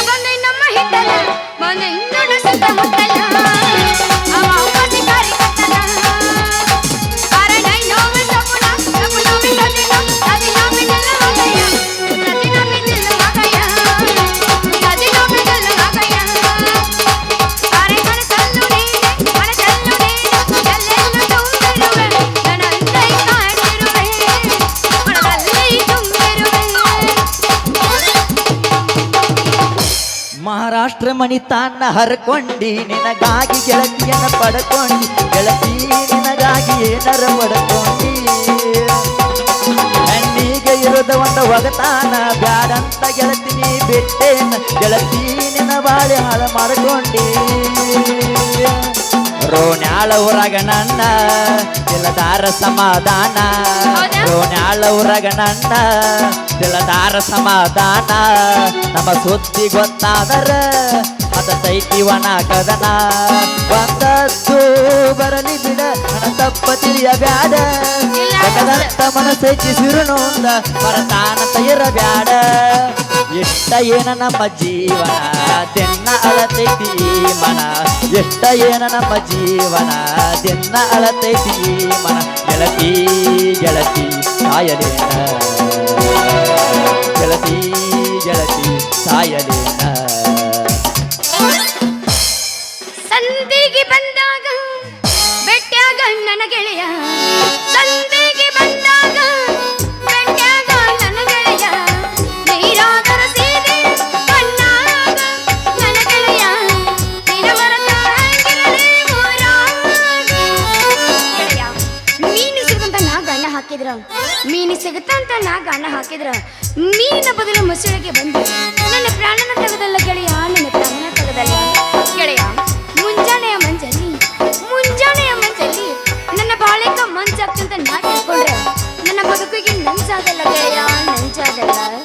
ಬಂದೆ ನಮ್ಮ ಹಿತ್ತಲ. ಮನೆಯಿಂದ ಇನ್ನೊಂದು ಮಹಾರಾಷ್ಟ್ರ ಮಣಿತಾನ ಹರ್ಕೊಂಡಿ ನಿನಗಾಗಿ ಗೆಳತಿಯನ್ನ ಪಡ್ಕೊಂಡಿ ಗೆಳತಿ ನಿನಗಾಗಿ ಏನರ ಪಡ್ಕೊಂಡಿ ಹೆಣ್ಣಿಗೆ ಇರೋದ ಒಂದು ಒಗತಾನ ಬ್ಯಾಡಂತ ಗೆಳತಿ ನೀ ಬಿಟ್ಟೇನ ಗೆಳತಿ ನಿನ್ನ ಬಾಳೆ ಹಾಳ ಮಾಡ್ಕೊಂಡಿ ರೋಣ್ಯಾಳ ಊರಾಗ ನನ್ನ ತಿಲದಾರ ಸಮಾಧಾನ? ರೋಣ್ಯಾಳ ಊರಾಗ ನನ್ನ ತಿಲದಾರ ಸಮಾಧಾನ, ನಮ್ಮ ಸುದ್ದಿ ಗೊತ್ತಾದರ, ಅದ ತೈತಿವನ ಕದನ ಬಂದದ್ದು ಬರಲಿ ಬಿಡ, ಹಣ ತಪ್ಪ ತಿಳಿಯಬ್ಯಾಡ. ಕದಂತ ಮನಸ್ಸೈತಿ ಸಿರುನೊಂದ ಬರತಾನಂತ ಇರಬ್ಯಾಡ ಇಷ್ಟ ಏನ ನಮ್ಮ ಜೀವನ, ತಿನ್ನ ಅಳತೈತಿ ಮನ ಇಷ್ಟ ಏನ ನಮ್ಮ ಜೀವನ, ತಿನ್ನ ಅಳತೈತಿ ಮನ ಗೆಳತಿ ಗೆಳತಿ ಸಾಯಲೇನ ಗೆಳತಿ ಗೆಳತಿ ಸಾಯಲೇನ ಸಂದಿಗೆ ಬಂದಾಗ ಬೆಟ್ಟಾಗ ನನ್ನ ಗೆಳೆಯ. ಸಂದಿಗೆ ಬಂದಾಗ ಹಾಕಿದ್ರ? ಮೀನು ಸಿಗುತ್ತಂತ ನಾ ಗಾಣ ಹಾಕಿದ್ರ? ಮೀನಿನ ಬದಲು ಮೊಸಳೆಗೆ ಬಂದು. ನನ್ನ ಪ್ರಾಣನ ತೆಗೆದಲ್ಲ ಗೆಳೆಯ, ನನ್ನ ಪ್ರಾಣನ ತೆಗೆದಲ್ಲ. ಗೆಳೆಯ, ಮುಂಜಾನೆಯ ಮಂಜಲ್ಲಿ ಮುಂಜಾನೆಯ ಮಂಜಲ್ಲಿ ನನ್ನ ಬಾಳೆಕ ಮಂಜಾಗ್ತಂತ ನಾ ತಿಳ್ಕೊಂಡ್ರೆ, ನನ್ನ ಬದುಕಿಗೆ ನಂಜಾಗಲ್ಲ ಗೆಳೆಯ, ನಂಜಾಗಲ್ಲ.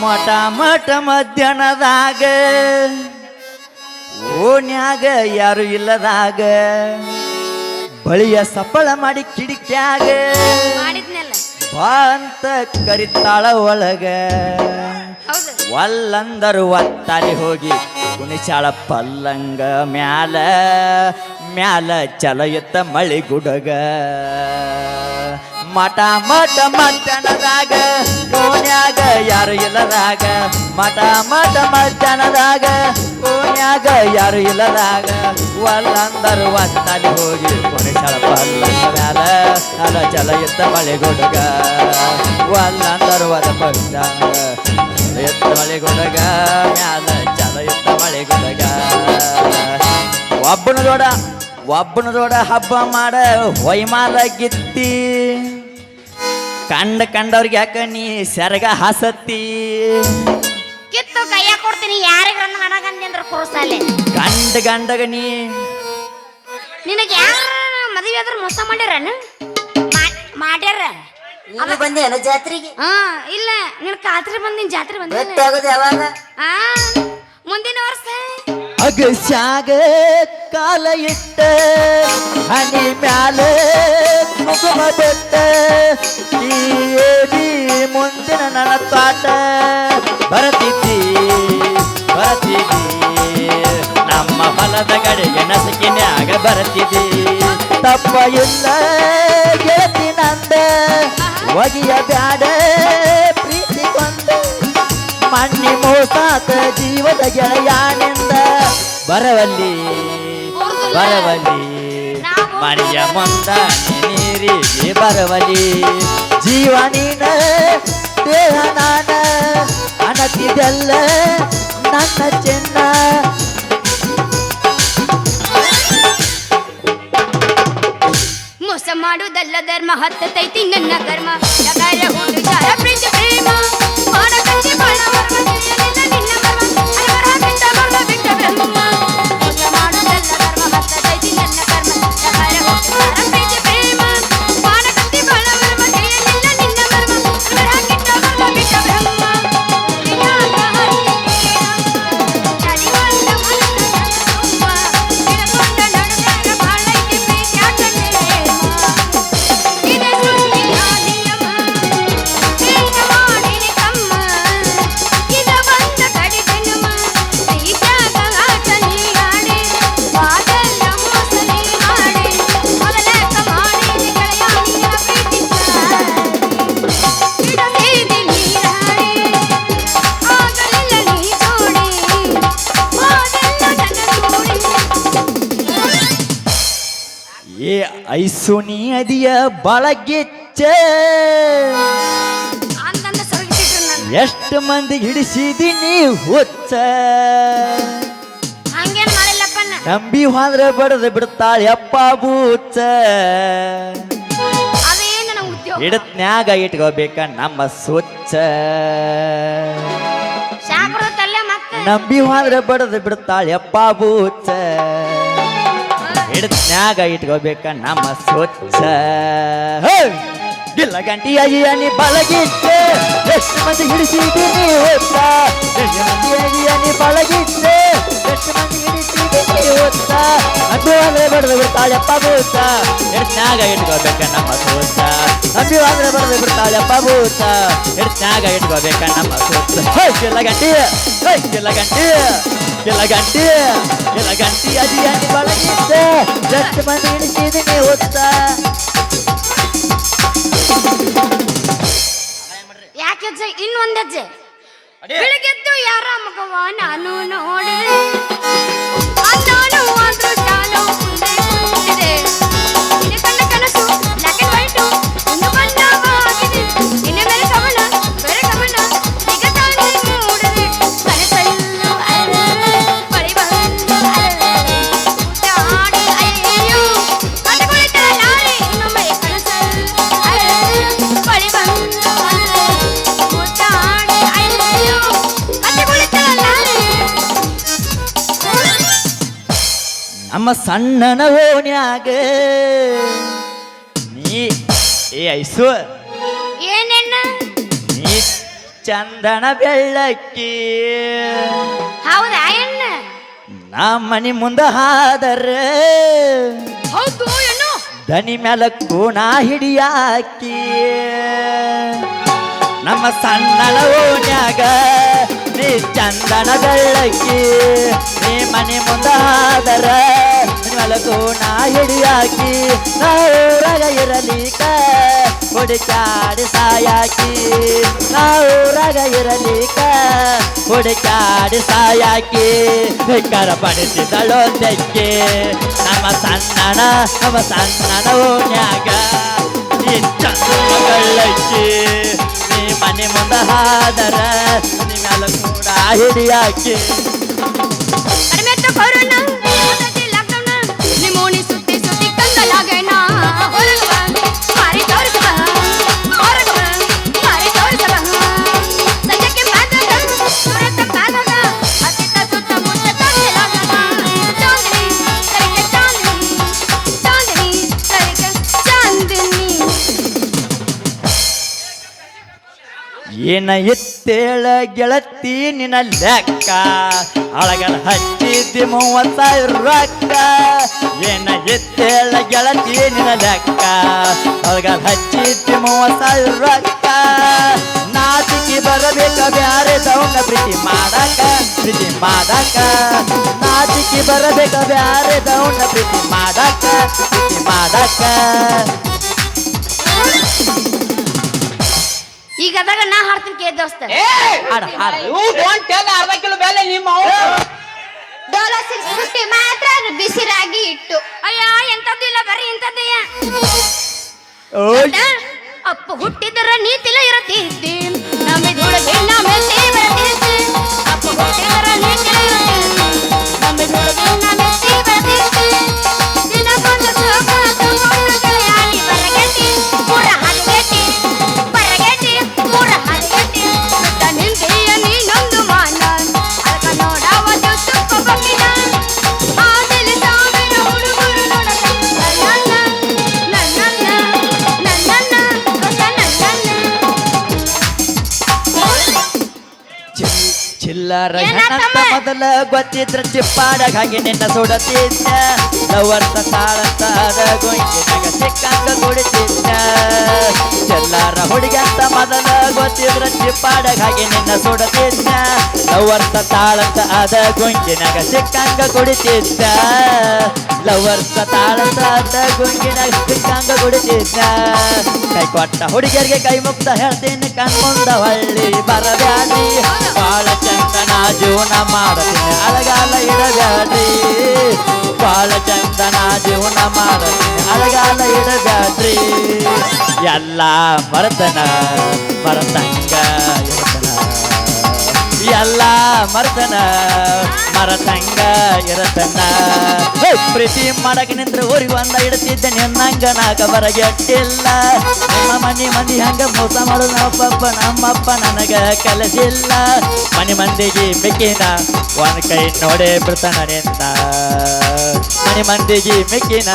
ಮಠ ಮಠ ಮಧ್ಯಾಹ್ನದಾಗ. ಓಣ್ಯಾಗ ಯಾರು ಇಲ್ಲದಾಗ. ಬಳಿಯ ಸಪ್ಪಳ ಮಾಡಿ ಕಿಡಿಕ್ಯಾಗ. ಅಂತ ಕರಿತಾಳ ಒಳಗ. ಒಲ್ಲಂದರು ಒತ್ತಾಲಿ ಹೋಗಿ ಕುಣಿಚಾಳ ಪಲ್ಲಂಗ ಮ್ಯಾಲ. ಮ್ಯಾಲ ಚಲಯುತ್ತ ಮಳಿ ಗುಡಗ ಮಠ ಮಠ ಮಧ್ಯಾಹ್ನದಾಗ ಇಲ್ಲದಾಗ ಮತ ಮತ ಮಧ್ಯಾಹ್ನದಾಗ ಕೋಣ್ಯಾಗ ಯಾರು ಇಲ್ಲದಾಗ, ಒಲ್ಲಂದರು ಒತ್ತಲ್ಲಿ ಹೋಗಿ ಕುಣಿಚಾಳ ಪಲ್ಲಂಗ ಅಲ ಚಲ ಎತ್ತ ಮಳೆ ಗುಡುಗ. ಒಲ್ಲಂದರು ಅದ ಪಂಚಾಂಗ ಎತ್ತ ಮಳೆ ಗುಡುಗ, ಮ್ಯಾಲ ಚಲ ಎತ್ತ ಮಳೆ ಗುಡುಗ. ಒಬ್ಬನ ದೊಡ ಒಬ್ಬನ ದೊಡ ಹಬ್ಬ ಮಾಡ ಹೊಯ್ಮಾಲ ಗಿತ್ತಿ. ಕಂಡ ಕಂಡವ್ರಿಗೆ ಯಾಕ ನೀ ಸೆರಗ ಹಸತ್ತಿ? ಕಿತ್ತು ಕೈಯ ಕೊಡ್ತೀನಿ ಯಾರಿಗೆ ರನ್ ಮಾಡಕಂದಿ ಅಂದ್ರೆ ಕುರುಸಾಲೆ ಗಂಡ ಗಂಡಗ ನೀ. ನಿನಗೆ ಯಾರ ಮದುವೆ ಆದ್ರೆ ಮೋಸ ಮಾಡ್ಯಾರನ? ಮಾಡ್ಯಾರ? ಬಂದೆ ಬಂದೇನ ಜಾತ್ರೆಗೆ? ಹಾ ಇಲ್ಲ ನಿನ್ ಬಂದ ಬಂದಿನ ಜಾತ್ರೆ ಬಂದ ಯಾವಾಗ? ಆ ಮುಂದಿನ ವರ್ಷ. ಅಗಸ್ಯಾಗ ಕಾಲ ಇಟ್ಟ ಹನಿ ಮ್ಯಾಲ ಮುಗುಮ ಬೆಟ್ಟ. ಏಡಿ ಮುಂದಿನ ನನ್ನ ತಾಟ ಬರತಿದ್ದಿ ಬರತಿದ್ದಿ. ನಮ್ಮ ಹೊಲ ಹೊಲದ ಕಡೆಗೆ ನಸಕಿನ್ಯಾಗ ಬರತಿದ್ದಿ. ತಪ್ಪ ಇಲ್ಲ, ಗೆಳತಿ ನಂದ. ಒಗಿಯ ಬ್ಯಾಡ ಪ್ರೀತಿ ಕೊಂದ ಮಣ್ಣಿ ಮೋಸಾತ ಜೀವದ ಗೆಳೆಯಾನಿಂದ ಬರವಲ್ಲಿ ಬರವಲ್ಲಿ. ಮನೆಯ ಮಂದ ನೀರಿಗೆ ಬರವಲಿ ಜೀವ ನೀನ ದೇಹ ನಾನ ಅನತಿದೆಲ್ಲ ನನ್ನ ಚೆನ್ನ. ಮೋಸ ಮಾಡುವುದಲ್ಲ ಧರ್ಮ ಹತ್ತತೈತಿ ನನ್ನ ಕರ್ಮ ಜಗಾರ ಐಸುನಿ ಅದಿಯ ಬಳಗಿಚ್ಚ ಎಷ್ಟು ಮಂದಿ ಹಿಡಿಸಿದಿ ನೀ ಹುಚ್ಚ. ನಂಬಿ ಹೋದ್ರೆ ಬಡದು ಬಿಡ್ತಾಳೆ ಅಪ್ಪ ಬೂಚ ಇಡತ್ನಾಗ ಹಿಡತ್ನ್ಯಾಗ ಇಟ್ಕೋಬೇಕ ನಮ್ಮ ಸ್ವಚ್ಛ ನಂಬಿ ಹೋದ್ರೆ ಬಡದು ಬಿಡ್ತಾಳೆ ಅಪ್ಪ ಬೂಚ ಹಿಡತ್ನ್ಯಾಗ ಇಟ್ಕೋಬೇಕ ನಮ್ಮ ಸ್ವಚ್ಛ. ಇಲ್ಲ ಗಂಟಿ ಅಯ್ಯನಿ ಬಳಗಿತ್ತೆ ಎಷ್ಟು ಮಂದಿ ಹಿಡಿಸಿದ್ದೀನಿ ಹೊತ್ತ? ಎಷ್ಟು ಮಂದಿ ಹಿಡಿಸಿದ್ದೀನಿ ಹೊತ್ತ? ನಂಬಿ ಹೋದ್ರೆ ಬಡದು ಬಿಡ್ತಾಳೆ ಅಪ್ಪ ಬೂಚ ಹಿಡತ್ನ್ಯಾಗ ಇಟ್ಕೋಬೇಕ ನಮ್ಮ ಸ್ವಚ್ಛ. ನಂಬಿ ಅಂದ್ರೆ ಬಡದು ಬಿಡ್ತಾಳೆ ಅಪ್ಪ ಬೂಚ ಹಿಡತ್ನ್ಯಾಗ ಇಟ್ಕೋಬೇಕ ನಮ್ಮ! ಗಿಲ್ಲ ಗಂಟಿ. ಹೇ! ಗಿಲ್ಲ ಗಂಟಿ. ಗಿಲ್ಲ ಗಂಟಿ ಗಿಲ್ಲ ಗಂಟಿ ಅದಿಯನಿ ಬಳಗಿತ್ತೆ ಬಂದು ಮಂದಿ ಹಿಡಿಸಿದ್ದೀನಿ ಹೊತ್ತ ಯಾಕೆ ಹೆಜ್ಜೆ ಇನ್ನೊಂದ್ ಹೆಜ್ಜೆ ಬೆಳಗ್ಗೆದ್ದು ಯಾರ ಮಗವ ನಾನು ನೋಡಿದೆ. ನಾನು ಅದೃಷ್ಟನು ಮುಂದೆ ಸಣ್ಣನ ಓಣ್ಯಾಗ ನೀ ಏ ಐಸು. ಏನೇನ? ನೀ ಚಂದನ ಬೆಳ್ಳಕ್ಕಿ. ಹೌದಾ ಎಣ್ಣ ನಮ್ಮ ಮನಿ ಮುಂದ ಹಾದರ. ಹೌದು ದನಿ ಮ್ಯಾಲ ನಾ ಹಿಡಿಯಾಕಿ ನಮ್ಮ ಸಣ್ಣನ ಓಣ್ಯಾಗ ನೀ ಚಂದನ ಬೆಳ್ಳಕ್ಕಿ. ನೀ ಮನೆ ಮುಂದ ಹಾದರ ನಾ ಹಿಡಿಯಾಕಿ ನಾವೂರಾಗ ಇರಲಿಕ ಹೊಡಿಕಾಡಿ ಸಾಯಾಕಿ. ನಾವೂರಾಗ ಇರಲಿಕ ಹೊಡಿಕಾಡಿ ಸಾಯಾಕಿ. ಬೆಕ್ಕರ ಪಡಿಸಿದಳೊಂದಕ್ಕೆ ನಮ್ಮ ಸಣ್ಣನ ನಮ್ಮ ಸಣ್ಣನ ಓಣ್ಯಾಗ ಚಂದಗಳಕ್ಕೆ ನೀ ಮನೆ ಮುಂದೆ ಹಾದರ, ನಿಮ್ಮೆಲ್ಲ ಕೂಡ ಹಿಡಿಯಾಕಿ. ಕಡಿಮೆ ಏನ ಎತ್ತೇಳ ಗೆಳತಿ ನಿನ್ನ ಲೆಕ್ಕ? ಅಳಗಲ ಹಚ್ಚಿದ್ದಿ ಮೂವತ್ತ ಸಾವಿರ ರೊಕ್ಕ. ಏನ ಎತ್ತೇಳ ಗೆಳತಿ ನಿನ್ನ ಲೆಕ್ಕ? ಅಳಗಲ ಹಚ್ಚಿದ್ದಿ ಮೂವತ್ತ ಸಾವಿರ ರೊಕ್ಕ ನಾಚಿಕ ಬರಬೇಕ ಬ್ಯಾರೆ ದೌನ ಪ್ರೀತಿ ಮಾಡಕ ಪ್ರೀತಿ ಮಾಡಕ. ನಾಚಿಕೆ ಬರಬೇಕ ಬ್ಯಾರೆ ದೌನ ಪ್ರೀತಿ ಮಾದಕ ಪ್ರೀತಿ ಮಾಡಾಕ. ಈಗ ಅದಾಗ ನಾ ಹಾಡ್ತೀನಿ ಕೇ ದೋಸ್ತ. ಏ! ಹಾಡ ಹಾಡ. ಇವು ಡೋಂಟ್ ಟೆಲ್ ಅರ್ಧ ಕಿಲೋ ಬೆಲೆ ನಿಮ್ಮ. ಡೋಲೋ ಸಿಕ್ಸ್ ಫಿಫ್ಟಿ ಮಾತ್ರ ಬಿಸಿರಾಗಿ ಇಟ್ಟು. ಅಯ್ಯ ಎಂತದ್ದು ಇಲ್ಲ ಬರೀ ಇಂಥದ್ದೆಯ ಅಪ್ಪ ಹುಟ್ಟಿದರ ನೀತಿಲ ಇರತಿದ್ದಿ. ಹೆಣ್ಣಂತ ಮೊದಲ ಗೊತ್ತಿದ್ರ ಚಿಪ್ಪಾಡಗ ಹಾಗೆ ನಿನ್ನ ಸುಡತಿದ್ದ ಲವರ್ತ ತಾಳಂತ ಅದ ಗೊಂಗಿನಾಗ ಸಿಕ್ಕಂಗ ಕುಡಿತಿದ್ದ ಚೆಲ್ಲಾರ ಹುಡುಗಂತ ಮೊದಲ ಗೊತ್ತಿದ್ರ ಚಿಪ್ಪಾಡಗಾಗಿ ನಿನ್ನ ಸುಡತಿದ್ದ. ಲವರ್ತ ತಾಳಂತ ಅದ ಗೊಂಗಿನಾಗ ಸಿಕ್ಕಂಗ ಕುಡಿತಿದ್ದ ಲವರ್ತ ತಾಳಂತ ಅದ ಗೊಂಗಿನಾಗ ಸಿಕ್ಕಂಗ ಕುಡಿತಿದ್ದ ಕೈ ಕೊಟ್ಟ ಹುಡುಗಿಯರಿಗೆ ಕೈ ಮುಕ್ತ ಹೇಳ್ತೀನಿ, ಕಣ್ಮುಂದ ಹೊಳ್ಳಿ ಬರಬ್ಯಾಡಿ ಬಾಳ ಚಂದನ ಜೀವನ ಮಾಡತೀನಿ ಅಳಗಾಲ ಇಡಬ್ಯಾಡ್ರಿ ಬಾಳ ಚಂದನ ಜೀವನ ಮಾಡ. ಅಳಗಾಲ ಇಡಬ್ಯಾಡ್ರಿ ಎಲ್ಲ ಮರತನ ಮರತಂಗ. ಎಲ್ಲ ಮರ್ತನ ಮರತಂಗ ಇರತನ ಪ್ರೀತಿ ಮಾಡಕ್ಕೆ ನಿಂತ್ರ ಊರಿಗೆ ಒಂದ ಇಡ್ತಿದ್ದೆ ನಿನ್ನಂಗ ನಾಕ ಬರಗೆಟ್ಟಿಲ್ಲ ನಮ್ಮ ಮನಿ ಮಂದಿ ಹಂಗ ಮೋಸ ಮಾಡು ನಮ್ಮಪ್ಪ ನಮ್ಮಪ್ಪ ನನಗ ಕಲಸಿಲ್ಲ. ಮನಿ ಮಂದಿಗೆ ಮಿಕ್ಕಿನ ಒಂದ್ ಕೈ ನೋಡೇ ಬಿಡ್ತಾನ ನಿಂತ ಮನಿ ಮಂದಿಗೆ ಮಿಕ್ಕಿನ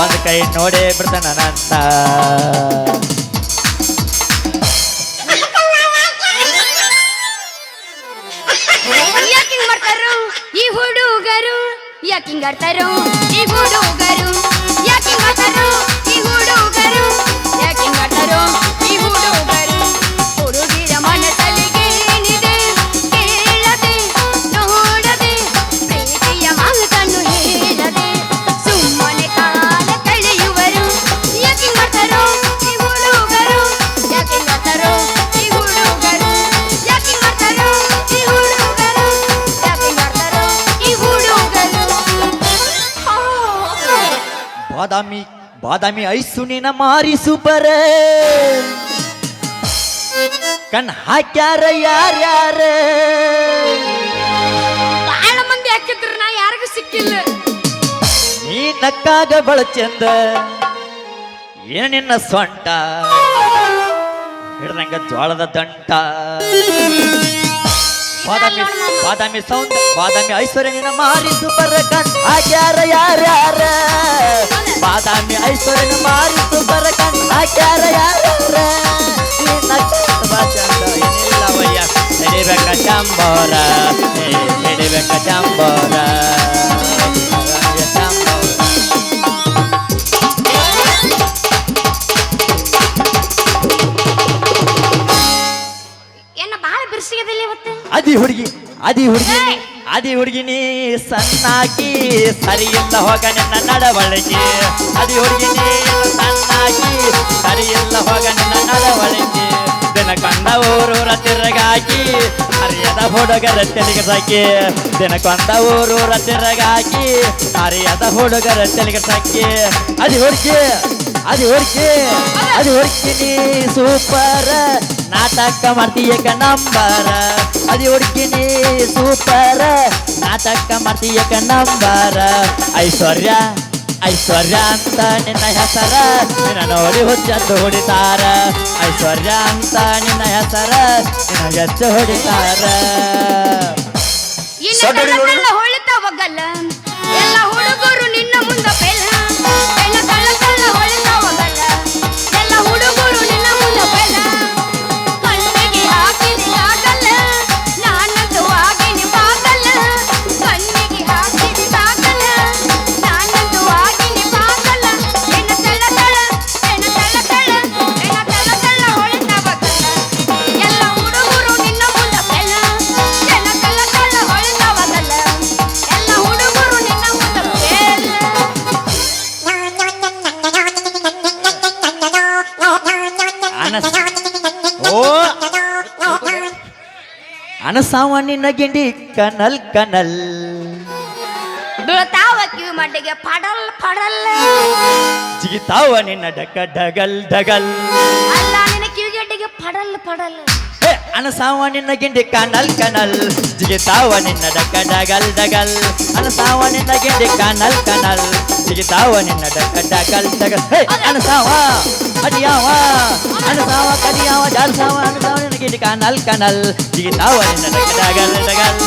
ಒಂದ್ ಕೈ ನೋಡೇ ಬಿಡ್ತಾನ ನನ್ನ ಯಾಕಿಂಗ್ ಆಡ್ತಾರೋ ಈ ಹುಡುಗರು ಬಾದಾಮಿ ಐಸುನಿನ ಮಾರಿಸು ಮಾರಿ ಸೂಪರ್ ಕಣ್ ಹಾಕ್ಯಾರ ಯಾರ್ಯಾರ. ಬಹಳ ಮಂದಿ ಹಾಕಿದ್ರು ನಾ ಯಾರಿಗೂ ಸಿಕ್ಕಿಲ್ಲ. ನೀ ನಕ್ಕಾಗ ಬಳ ಚಂದ ಏನ್ ನಿನ್ನ ಸೊಂಟ? ಹಿಡ್ದಂಗ ಜ್ವಾಳದ ದಂಟ. ಬಾದಾಮಿ ಬಾದಾಮಿ ಸೌಂಡ್, ಬಾದಾಮಿ ಐಶ್ವರ್ಯ ನಿನ್ನ ಮಾರಿ ಸೂಪರ್ ಕಣ್ ಹಾಕ್ಯಾರ ಯಾರ್ಯಾರ? ಬಾದಾಮಿ ಐಶ್ವರ್ಯನ ಮಾರಿ ಸೂಪರ್ ಕಣ್ ಹಾಕ್ಯಾರ ಯಾರ್ಯಾರ? ನೀ ನಕ್ಕಾಗ ಬಳ ಚಂದ, ಏನಿಲ್ಲವಯ್ಯ. ಹಿಡಿಬೇಕ ಚಂಬೋರ ಹಿಡಿಬೇಕ ಚಂಬೋರ ಚಂಬೋರ. ಅದಿ ಹುಡುಗಿ ಅದಿ ಹುಡುಗಿನಿ ಸಣ್ಣಾಕಿ ಸರಿಯಿಂದ ಹೋಗ ನಿನ್ನ ನಡವಳಿಕೆ. ಅದಿ ಹುಡುಗಿನಿ ಸಣ್ಣಾಕಿ ಸರಿ ಇಲ್ಲ ಹೋಗ ನಿನ್ನ ನಡವಳಿಕೆ. ದಿನ ಕಂಡ ಊರೂರ ತಿರುಗಾಕಿ ಹರಿಯದ ಹುಡುಗರ ತೆಲಿಗೆ ಸಾಕಿ. ದಿನ ಕೊಂದ ಊರೂರ ತಿರುಗಾಕಿ ಹರಿಯದ ಹುಡುಗರ ತೆಲಿಗೆ ಸಾಕಿ. ಅದಿ ಹುಡುಗಿ ಅದಿ ಹುಡುಗಿ ಅದಿ ಹುಡುಗಿನಿ ಸೂಪರ್ ನಾಟಕ ಮಾಡ್ತೀಯ ನಂಬರ. ಅದಿ ಹುಡುಕಿನಿ ಸೂಪರ. ನಾಟಕ ಮಾಡ್ತೀಯ ನಂಬರ. ಐಶ್ವರ್ಯ ಐಶ್ವರ್ಯ ಅಂತ ನಿನ್ನ ಹೆಸರ. ನಿನ್ನ ನೋಡಿ ಹುಚ್ಚದ್ದು ಹೊಡಿತಾರ. ಐಶ್ವರ್ಯ ಅಂತ ನಿನ್ನ ಹೆಸರ. ನಿನ್ನ ಹೆಚ್ಚು ಹೊಡಿತಾರ. ಹೊಳಿತಾ ಹೋಗಲ್ಲ ಎಲ್ಲ ಹುಡುಗರು ನಿನ್ನ ಮುಂದ ಅನಸಾವ ನಿನ್ನ ಗಿಂಡಿ ಕನಲ್ ಕನಲ್. ಬೀಳ್ತಾವ ಕಿವಿ ಮಡ್ಡಿಗೆ ಪಡಲ್ ಪಡಲ್. ಜಿಗಿತಾವ ನಿನ್ನ ಡಕ ಡಗಲ್ ಡಗಲ್. ಅಲ್ಲ ನಿನ್ನ ಕಿವಿಗೆಡ್ಡಿಗೆ ಪಡಲ್ ಪಡಲ್. ಅನಸಾವ ನಿನ್ನ ಗಿಂಡಿ ಕನಲ್ ಕನಲ್ ಜಿಗಿತಾವ ನಿನ್ನ ಡಕ ಡಗಲ್. ಡಗಲ್ ಅನಸಾವ ನಿನ್ನ ಗಿಂಡಿ ಕನಲ್ ಕನಲ್ ಜಿಗಿತಾವ ನಿನ್ನ ಡಕ ಡಗಲ್. ಡಗಲ್ ಹೇ, ಅನಸಾವ ಅಡಿಯಾವ ಅನಸಾವ ಕಡಿಯಾವ ಜಾಲ್ಸಾವ ಅನಸಾವ ನಿನ್ನ ಗಿಂಡಿ ಕನಲ್ ಕನಲ್ ಜಿಗಿತಾವ ನಿನ್ನ ಡಕ ಡಗಲ್ ಡಗಲ್.